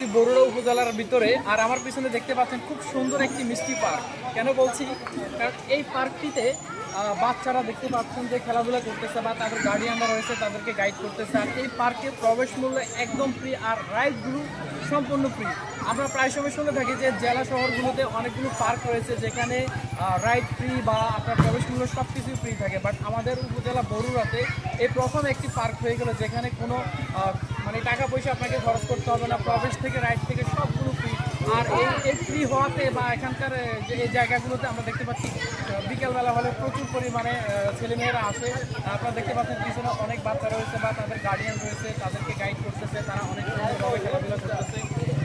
বরুড়া উপজেলার ভিতরে, আর আমার পিছনে দেখতে পাচ্ছেন খুব সুন্দর একটি মিষ্টি পার্ক। কেন বলছি? কারণ এই পার্কটিতে বাচ্চারা দেখতে পাচ্ছেন যে খেলাধুলা করতেছে বা তাদের গার্ডিয়ানরা রয়েছে, তাদেরকে গাইড করতেছে। আর এই পার্কে প্রবেশ মূল্য একদম ফ্রি আর রাইডগুলো সম্পূর্ণ ফ্রি আমরা প্রায় সময় শুনে থাকি যে জেলা শহরগুলোতে অনেকগুলো পার্ক রয়েছে যেখানে রাইড ফ্রি বা আপনার প্রবেশ মূল্য সব কিছুই ফ্রি থাকে। বাট আমাদের উপজেলা বরুড়াতে এই প্রথম একটি পার্ক হয়ে গেল যেখানে কোনো মানে টাকা পয়সা আপনাকে খরচ করতে হবে না। প্রবেশ থেকে রাইড থেকে সবগুলো ফ্রি আর এই ফ্রি হওয়াতে বা এখানকার যে এই জায়গাগুলোতে আমরা দেখতে পাচ্ছি বিকেলবেলা হলে প্রচুর পরিমাণে ছেলেমেয়েরা আসে। আপনারা দেখতে পাচ্ছেন পিছনে অনেক বাচ্চা রয়েছে বা তাদের গার্ডিয়ান রয়েছে, তাদেরকে গাইড করতেছে, তারা অনেক খেলাধুলা করতেছে।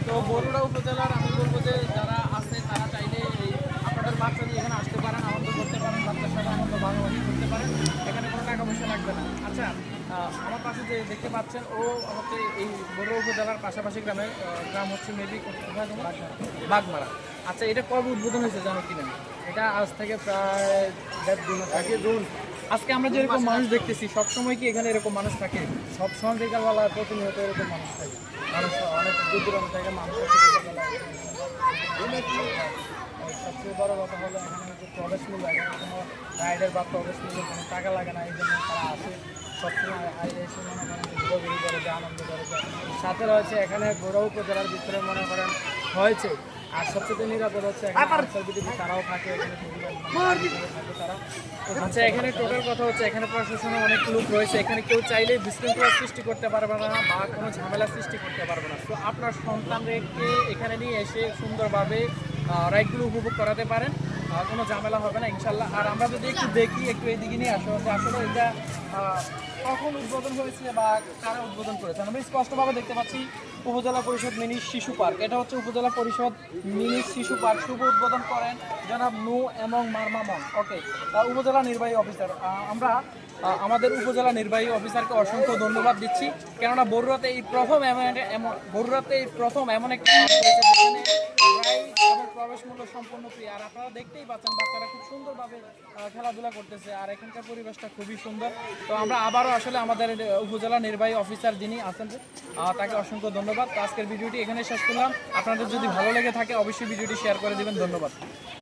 তো বরুড়া উপজেলার আমি বলব যে যারা আছে তারা চাইলে এই আপনাদের বাচ্চা নিয়ে এখানে আসতে পারেন আনন্দ করতে পারেন বাচ্চার সাথে আনন্দ ভাগাভাগি করতে পারেন এখানে কোনো টাকা পয়সা লাগবে না। আচ্ছা আমার পাশে যে দেখতে পাচ্ছেন ও হচ্ছে এই বড় উপজেলার পাশাপাশি গ্রামের গ্রাম হচ্ছে মেবি কোথায় তোমার? বাগমারা। আচ্ছা এটা কবে উদ্বোধন হয়েছে জানো কি না এটা আজ থেকে প্রায় দেড় দিন আগে। জুন। আজকে আমরা যেরকম মানুষ দেখতেছি সবসময় কি এখানে এরকম মানুষ থাকে? সব সময় বিকালবেলা প্রতিনিয়ত এরকম মানুষ থাকে। মানুষ অনেক দূর দূরান্ত থেকে মানুষ সবচেয়ে বড় কথা হলো এখানে যে প্রবেশ মূল্য এখানে কোনো রাইডের বা প্রবেশ মূল্য কোনো টাকা লাগে না এই জন্য তারা আসে সবসময় এসে মনে করেন ঘোরাঘুরি করে যে আনন্দ করে যে সাথে রয়েছে এখানে গৌরব উপজেলার ভিতরে মনে করেন হয়েছে। আর সবচেয়ে নিরাপদ হচ্ছে এখানে তারাও থাকে তারা। আচ্ছা এখানে টোটাল কথা হচ্ছে এখানে প্রশাসনের অনেক লোক রয়েছে এখানে কেউ চাইলে বিশৃঙ্খলা সৃষ্টি করতে পারবে না বা কোনো ঝামেলা সৃষ্টি করতে পারবে না। তো আপনার সন্তানদেরকে এখানে নিয়ে এসে সুন্দরভাবে রাইডগুলো উপভোগ করাতে পারেন। কোনো ঝামেলা হবে না, ইনশাল্লাহ। আর আমরা যদি একটু দেখি, একটু এইদিকে নিয়ে আসো আসলে এটা কখন উদ্বোধন হয়েছে বা কারা উদ্বোধন করেছে? আমরা স্পষ্টভাবে দেখতে পাচ্ছি উপজেলা পরিষদ মিনি শিশু পার্ক। এটা হচ্ছে উপজেলা পরিষদ মিনি শিশু পার্ক। শুভ উদ্বোধন করেন জনাব নু এবং মারমামন ওকে উপজেলা নির্বাহী অফিসার। আমরা আমাদের উপজেলা নির্বাহী অফিসারকে অসংখ্য ধন্যবাদ দিচ্ছি। কেননা বরুড়াতে এই প্রথম এমন বরুড়াতে এই প্রথম এমন একটা মূল্য সম্পূর্ণ ফ্রি আর আপনারা দেখতেই পাচ্ছেন, বাচ্চারা খুব সুন্দরভাবে খেলাধুলা করতেছে। আর এখানকার পরিবেশটা খুবই সুন্দর। তো আমরা আবারও আসলে আমাদের উপজেলা নির্বাহী অফিসার যিনি আছেন তাকে অসংখ্য ধন্যবাদ। আজকের ভিডিওটি এখানে শেষ করলাম। আপনাদের যদি ভালো লেগে থাকে, অবশ্যই ভিডিওটি শেয়ার করে দেবেন। ধন্যবাদ।